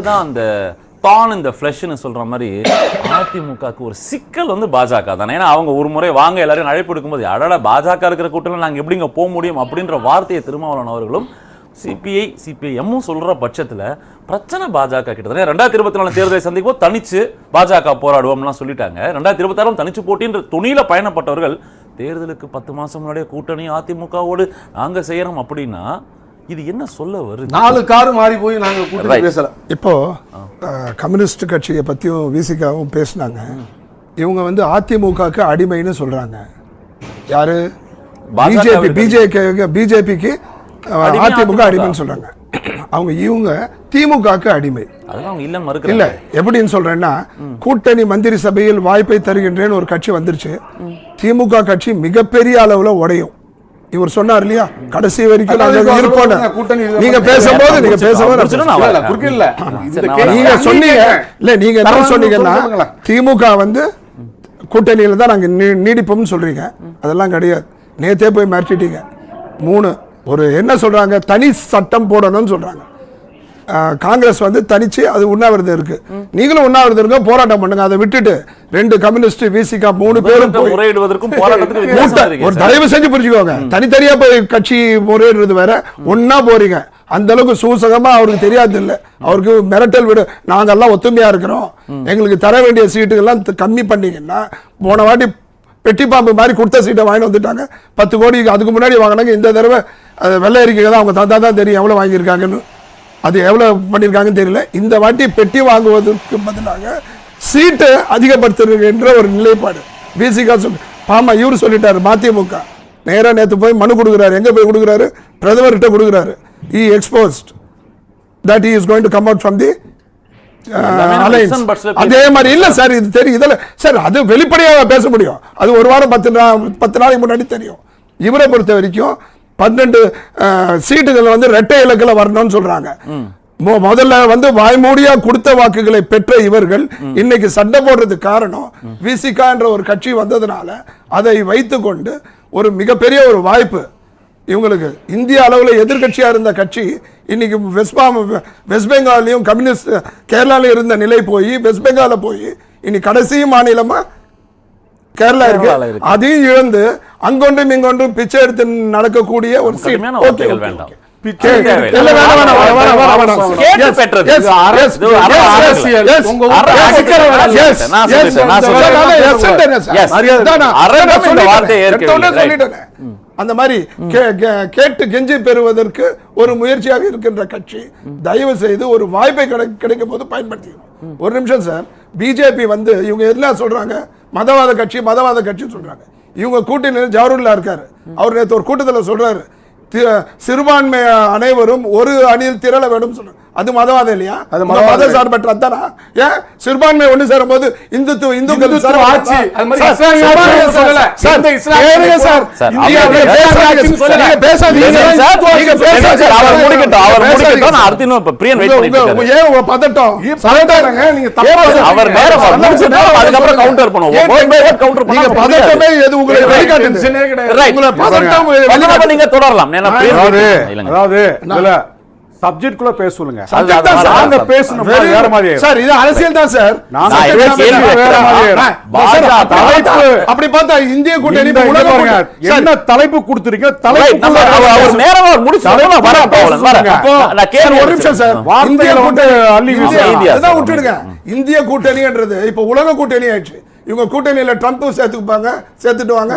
தான் அந்த தான் இந்த ஃப்ளஷ்னு சொல்ற மாதிரி அதிமுகவுக்கு ஒரு சிக்கல் வந்து பாஜக தானே? ஏன்னா அவங்க ஒரு முறை வாங்க எல்லாரையும் அழைப்பு எடுக்கும்போது அடடா பாஜக இருக்கிற கூட்டத்தில் நாங்கள் எப்படிங்க போக முடியும் அப்படின்ற வார்த்தையை திருமாவளவன் அவர்களும் சிபிஐ சிபிஐஎம்மும் சொல்கிற பட்சத்தில் பிரச்சனை பாஜக கிட்டத்தட்ட ரெண்டாயிரத்தி இருபத்தி நாலு தேர்தலை சந்திக்கும் தனிச்சு பாஜக போராடுவோம்லாம் சொல்லிட்டாங்க. ரெண்டாயிரத்தி இருபத்தாறும் தனிச்சு போட்டின்ற துணியில் பயணப்பட்டவர்கள் தேர்தலுக்கு பத்து மாதம் முன்னாடியே கூட்டணி அதிமுகவோடு நாங்கள் செய்கிறோம் அப்படின்னா இது என்ன சொல்ல வருது? நாலு காரு மாறி போய் நாங்க கூட்டணி Right. பேசல. இப்போ கம்யூனிஸ்ட் கட்சியை பற்றியும் விசிகாவும் பேசினாங்க. இவங்க வந்து அதிமுகவுக்கு அடிமைன்னு சொல்றாங்க. யாரு? பாஜக பிஜேபி. பிஜேபி பிஜேபிக்கு அடிமை அதிமுக. அடிமைன்னு சொல்றாங்க. அவங்க இவங்க திமுகவுக்கு அடிமை. அதெல்லாம் அவங்க இல்லைன்னு இல்ல எப்படின்னு சொல்றேன்னா கூட்டணி மந்திரி சபையில் வாய்ப்பை தருகின்றேன்னு ஒரு கட்சி வந்துருச்சு. திமுக கட்சி மிகப்பெரிய அளவுல உடையும். இவர் சொன்னார் இல்லையா? கடைசி வரைக்கும் நாங்க இருப்போம் கூட்டணி. நீங்க பேசும்போது நீங்க பேசும்போது நீங்க. சொன்னீங்க. இல்ல நீங்க என்ன சொன்னீங்கன்னா. திமுக வந்து கூட்டணியில தான் நாங்க நீ- நீடிப்போம்னு சொல்றீங்க. அதெல்லாம் கிடையாது. நேத்தே போய் மிரட்டிட்டீங்க. மூணு ஒரு என்ன சொல்றாங்க? தனி சட்டம் போடணும்னு சொல்றாங்க. காங்கிரஸ் வந்து தனிச்சு அது உண்ணாவிரதம் இருக்கு. நீங்களும் உண்ணாவிரதம் இருக்க போராட்டம் பண்ணுங்க. அதை விட்டுட்டு ரெண்டு கம்யூனிஸ்ட் விசிகா மூணு பேரும் ஒரு. தயவு செஞ்சு புரிஞ்சுக்கோங்க. தனித்தனியா போய் கட்சி முறையிடுறது வேற ஒன்னா போறீங்க. அந்த அளவுக்கு சூசகமா அவருக்கு தெரியாது இல்ல. அவருக்கு மிரட்டல் விடு. நாங்கெல்லாம் ஒத்துமையா இருக்கிறோம். எங்களுக்கு தர வேண்டிய சீட்டுகள்லாம் கம்மி பண்ணீங்கன்னா போன வாட்டி பெட்டி பாம்பு மாதிரி கொடுத்த சீட்டை வாங்கிட்டு வந்துட்டாங்க. பத்து கோடி அதுக்கு முன்னாடி வாங்கினாங்க. இந்த தடவை வெள்ளை அறிக்கை தான் அவங்க தாத்தா தான் தெரியும் எவ்வளவு வாங்கியிருக்காங்கன்னு. அது எவ்வளவு பண்ணியிருக்காங்கன்னு தெரியல. இந்த வாட்டி பெட்டி வாங்குவதற்கு பதிலாக சீட்டை அதிகப்படுத்துகின்ற ஒரு நிலைப்பாடு. விசிகா சொல்லி பாமா இவரு சொல்லிட்டாரு மதிமுக. நேரா நேத்து போய் மனு கொடுக்குறாரு. எங்க போய் கொடுக்குறாரு? பிரதமர்கிட்ட கொடுக்குறாரு. இ expose that is going to come out from the அதே மாதிரி இல்ல சார் இது தெரியும். இதுல சார் அது வெளிப்படையாக பேச முடியும்? அது ஒரு வாரம் பத்து நா- பத்து நாளைக்கு முன்னாடி தெரியும். இவரை பொறுத்த வரைக்கும் பன்னெண்டு சீட்டுகள் வந்து ரெட்டை இலக்கில் வரணும்னு சொல்றாங்க. முதல்ல வந்து வாய்மூடியா கொடுத்த வாக்குகளை பெற்ற இவர்கள் இன்னைக்கு சண்டை போடுறதுக்கு காரணம் விசிகா என்ற ஒரு கட்சி வந்ததுனால அதை வைத்துக்கொண்டு ஒரு மிகப்பெரிய ஒரு வாய்ப்பு. இவங்களுக்கு இந்திய அளவில் எதிர்க்கட்சியா இருந்த கட்சி இன்னைக்கு வெஸ்ட் வெஸ்ட் பெங்காலையும் கம்யூனிஸ்ட் கேரளாலையும் இருந்த நிலை போய் வெஸ்ட் பெங்கால போய் இனி கடைசி மாநிலமா கேரளா இருக்கு. அதையும் இழந்து அங்கொன்றும் இங்கொன்றும் பிச்சை எடுத்து நடக்கக்கூடிய ஒரு கடுமையான வார்த்தைகள் வேண்டாம். அந்த மாதிரி கேட்டு கெஞ்சி பெறுவதற்கு ஒரு முயற்சியாக இருக்கின்ற கட்சி தயவு செய்து ஒரு வாய்ப்பை கிடை- கிடைக்கும் போது பயன்படுத்திக்கணும் ஒரு நிமிஷம் சார் பிஜேபி வந்து இவங்க என்ன சொல்றாங்க மதவாத கட்சி மதவாத கட்சி சொல்றாங்க இவங்க கூட்டணியில் ஜவஹர்லா இருக்கார். அவர் நேற்று ஒரு கூட்டத்தில் சொல்கிறார் சிறுபான்மை அனைவரும் ஒரு அணியில் திரள வேண்டும் சொல்கிறார் அது மதவாதம் இல்லையா? அது மத சார்பற்ற அதானா? ஏன்? சிறுபான்மை ஒண்ணு சேரும் போது இந்துத்துவ இந்துக்கள் சார், ஆட்சி தொடரலாம். அதாவது சப்ஜெக்ட் குள்ள பேச சொல்லுங்க. நாங்க பேசணும் வேற. மாதிரி சார் இது அரசியல் தான் சார். நாங்க வேற. மாதிரி அப்படி பார்த்தா- தலைப்பு- அப்படி பார்த்தா இந்திய கூட்டணி என்ன தலைப்பு நம்ம தலைப்பு நேரமா முடிச்சு. அப்போ, நான் ஒரு நிமிஷம் சார். இந்திய வந்து கூட்டணி அள்ளி இந்திய-. விட்டுடுங்க இந்திய கூட்டணின்றது இப்ப உலக கூட்டணி ஆயிடுச்சு. இவங்க கூட்டணியில ட்ரம்ப் சேர்த்துப்பாங்க சேர்த்துட்டு வாங்க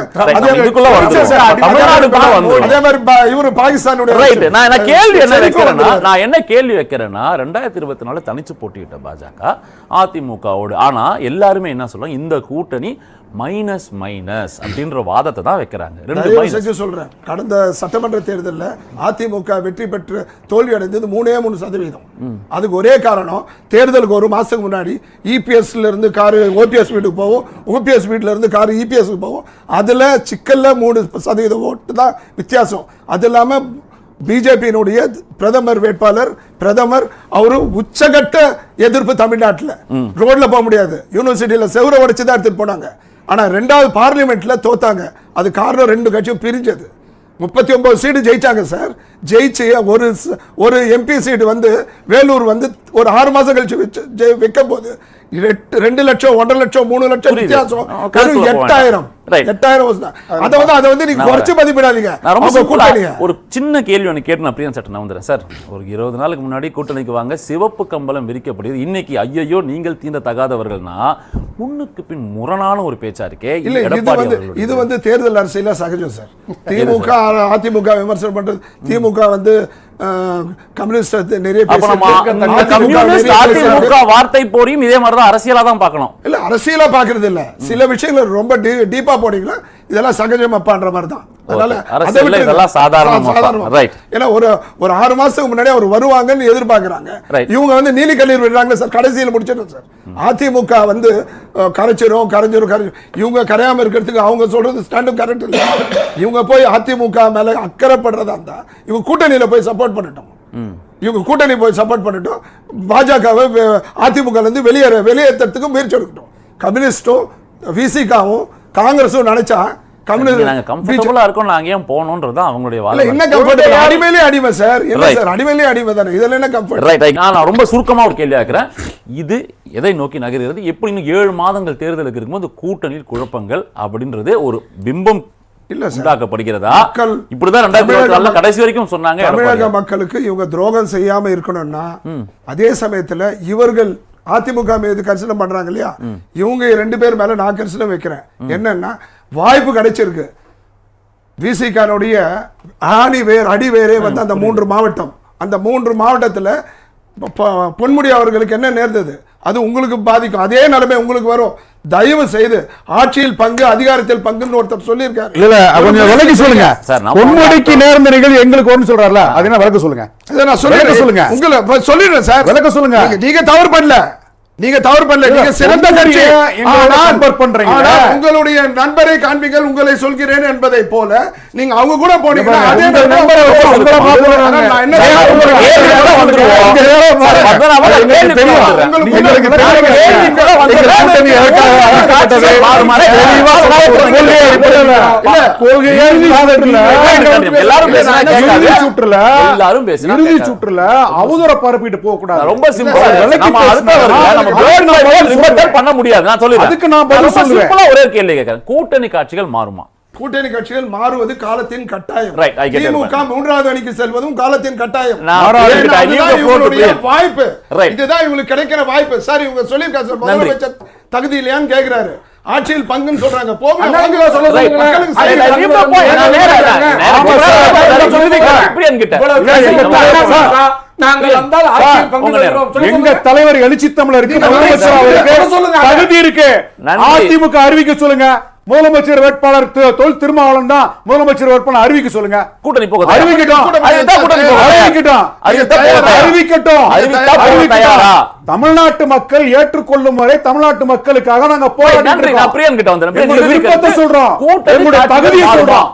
அதே மாதிரி இவரு பாகிஸ்தானுடைய நான் கேள்வி என்ன வைக்கிறேன்னா. நான் என்ன கேள்வி வைக்கிறேன்னா ரெண்டாயிரத்தி இருபத்தி நாலு தனிச்சு போட்டியிட்ட பாஜக அதிமுகவோடு. ஆனா எல்லாருமே என்ன சொல்றாங்க இந்த கூட்டணி மைனஸ் மைனஸ் அப்படின்ற வாதத்தை தான் வைக்கிறாங்க. ரெண்டு செஞ்சு சொல்றேன். கடந்த சட்டமன்ற தேர்தலில் அதிமுக வெற்றி பெற்று தோல்வி அடைந்தது மூணே மூணு சதவீதம். அதுக்கு ஒரே காரணம் தேர்தலுக்கு ஒரு மாசத்துக்கு முன்னாடி இபிஎஸ்ல இருந்து காரு ஓபிஎஸ் வீட்டுக்கு போகும் ஓபிஎஸ் வீட்டுல இருந்து காரு இபிஎஸ்க்கு போகும் அதுல சிக்கல்ல மூணு சதவீதம் ஓட்டு தான் வித்தியாசம். அது இல்லாம பிஜேபியினுடைய பிரதமர் வேட்பாளர் பிரதமர் அவரு உச்சகட்ட எதிர்ப்பு தமிழ்நாட்டுல. ரோட்ல போக முடியாது. யூனிவர்சிட்டியில செவரை உடைச்சு தான் எடுத்துட்டு போனாங்க. ஆனால் ரெண்டாவது பார்லிமெண்ட்டில் தோத்தாங்க. அது காரணம் ரெண்டு கட்சியும் பிரிஞ்சது. முப்பத்தி ஒம்பது சீடு ஜெயிச்சாங்க சார். ஜெயிச்சு ஒரு ஒரு எம்பி சீடு வந்து வேலூர் வந்து ஒரு ஆறு மாசம் கழிச்சு வச்சு ஜெ- வைக்கும் போது ரெண்டு லட்சம் ஒன்றரை லட்சம் மூணு லட்சம். வித்தியாசம். எட்டாயிரம். அதை வந்து அதை வந்து நீங்க குறைச்சு மதிப்பிடாதீங்க. ஒரு சின்ன கேள்வி ஒன்று கேட்டு நான் பிரியன் சட்டம் நான் வந்துடுறேன். சார் ஒரு இருபது நாளுக்கு முன்னாடி கூட்டணிக்கு வாங்க சிவப்பு கம்பளம் விரிக்கப்படுது இன்னைக்கு ஐயையோ நீங்கள் தீண்ட தகாதவர்கள்னா முன்னுக்கு பின் முரணான ஒரு பேச்சா இருக்கே? இல்ல இது வந்து இது வந்து தேர்தல் அரசியல சகஜம் சார். திமுக அதிமுக விமர்சனம் பண்றது. திமுக வந்து கம்யூனிஸ்ட் நிறைய வார்த்தை போரியும் இதே மாதிரி தான் அரசியலா தான் பார்க்கணும். இல்ல அரசியலா பாக்குறது இல்ல. சில விஷயங்கள் ரொம்ப டீப்பா போனீங்கன்னா இதெல்லாம் சகஜம் அப்பான்ற மாதிரி தான் அதனால. இதெல்லாம் சாதாரணமா சா- சாதாரணமா. Right. ஏன்னா ஒரு ஒரு ஆறு மாசத்துக்கு முன்னாடி அவர் வருவாங்கன்னு எதிர்பார்க்கறாங்க. இவங்க வந்து நீலி கண்ணீர் விடுறாங்க சார் கடைசியில் முடிச்சிடும் சார். அதிமுக வந்து கரைச்சிரும் கரைஞ்சிரும் கரை இவங்க கரையாம இருக்கிறதுக்கு அவங்க சொல்றது ஸ்டாண்டும் கரெக்ட் இல்லை. இவங்க போய் அதிமுக மேல அக்கறைப்படுறதா இருந்தா இவங்க கூட்டணியில போய் சப்போர்ட் பண்ணட்டும். இவங்க கூட்டணி போய் சப்போர்ட் பண்ணட்டும். பாஜகவை அதிமுக இருந்து வெளியேற வெளியேற்றத்துக்கு முயற்சி எடுக்கட்டும். கம்யூனிஸ்டும் விசிகாவும் காங்கிரஸும் நினைச்சா கம்ஃபர்டபுளா இருக்கோம் நாங்க ஏன் போகணுன்றது தான் அவங்களுடைய வாதம் என்ன கம்ஃபர்ட் அடிமையிலே அடிமை சார் என்ன. சார் அடிமையிலே அடிமை தானே? இதுல என்ன கம்ஃபர்ட் ரைட் ரைட் நான் ரொம்ப சுருக்கமா ஒரு கேள்வி கேட்கிறேன் இது எதை நோக்கி நகர்கிறது? எப்படி இன்னும் ஏழு மாதங்கள் தேர்தலுக்கு இருக்கும்போது கூட்டணியில் குழப்பங்கள் அப்படின்றது ஒரு பிம்பம் இல்ல உண்டாக்கப்படுகிறதா? இப்படிதான் ரெண்டாயிரத்தி கடைசி வரைக்கும் சொன்னாங்க தமிழக. மக்களுக்கு இவங்க துரோகம் செய்யாம இருக்கணும்னா அதே சமயத்துல இவர்கள் அதிமுக மீது கரிசனம் பண்றாங்க இல்லையா? இவங்க ரெண்டு பேர் மேல நான் கரிசனம் வைக்கிறேன். என்னன்னா வாய்ப்பு கிடைச்சிருக்கு. விசிகானுடைய ஆணி வேர் அடி வேரே வந்து அந்த மூன்று மாவட்டம். அந்த மூன்று மாவட்டத்துல பொன்முடி அவர்களுக்கு என்ன நேர்ந்தது? அது உங்களுக்கு பாதிக்கும். அதே நிலைமை உங்களுக்கு வரும். தயவு செய்து ஆட்சியில் பங்கு அதிகாரத்தில் பங்குன்னு ஒருத்தர் சொல்லியிருக்காரு. இல்ல இல்ல கொஞ்சம் விலகி சொல்லுங்க. பொன்முடிக்கு நேர்ந்த நிகழ்வு எங்களுக்கு ஒன்று சொல்றாருல அது என்ன விளக்க சொல்லுங்க. இதை நான் சொல்லிடுறேன் சொல்லுங்க. உங்களை சொல்லிடுறேன் சார். விளக்க சொல்லுங்க. நீங்க- நீங்க தவறு பண்ணல. நீங்க தவறு பண்ணல நீங்க சிறந்த கட்சி. compare பண்றீங்க. உங்களுடைய நண்பரை காண்பீங்கள் உங்களை சொல்கிறேன் என்பதை போல நீங்க அவங்க கூட போனீங்கன்னா அதே நண்பரை எல்லாரும். இறுதி சுற்றுல அவதூற பரப்பிட்டு போக கூடாது ரொம்ப சிம்பிள் பண்ண முடியாது நான் சொல்லிடுறேன். அதுக்கு நான் பதில் ரொம்ப சொல்லுவேன். சிம்பிளா ஒரே ஒரு கேள்வி கேட்கிறேன் கூட்டணி காட்சிகள் மாறுமா கூட்டணி கட்சிகள் மாறுவது காலத்தின் கட்டாயம் திமுக. மூன்றாவது அணிக்கு செல்வதும் காலத்தின் கட்டாயம். வாய்ப்பு. இதுதான் இவங்களுக்கு கிடைக்கிற வாய்ப்பு சார் இவங்க சொல்லியிருக்காங்க சார். முதலமைச்சர் தகுதி இல்லையான்னு கேக்குறாரு ஆட்சியில் பங்குன்னு சொல்றாங்க. வேற சொல்லுங்க. எங்க தலைவர் எழுச்சி தமிழருக்கு இருக்கு. அதிமுக அறிவிக்க சொல்லுங்க. முதலமைச்சர் வேட்பாளர் தொல் திருமாவளவன் தான் முதலமைச்சர் வேட்பாளர். அறிவிக்க சொல்லுங்க. கூட்டணி போக அறிவிக்கட்டும். அறிவிக்கட்டும். அறிவிக்கட்டும்? தமிழ்நாட்டு மக்கள் ஏற்றுக்கொள்ளும் வரை தமிழ்நாட்டு மக்களுக்காக நாங்க பிரியன் விருப்பத்தை சொல்றோம். எங்களுடைய தகுதியை? சொல்றோம்.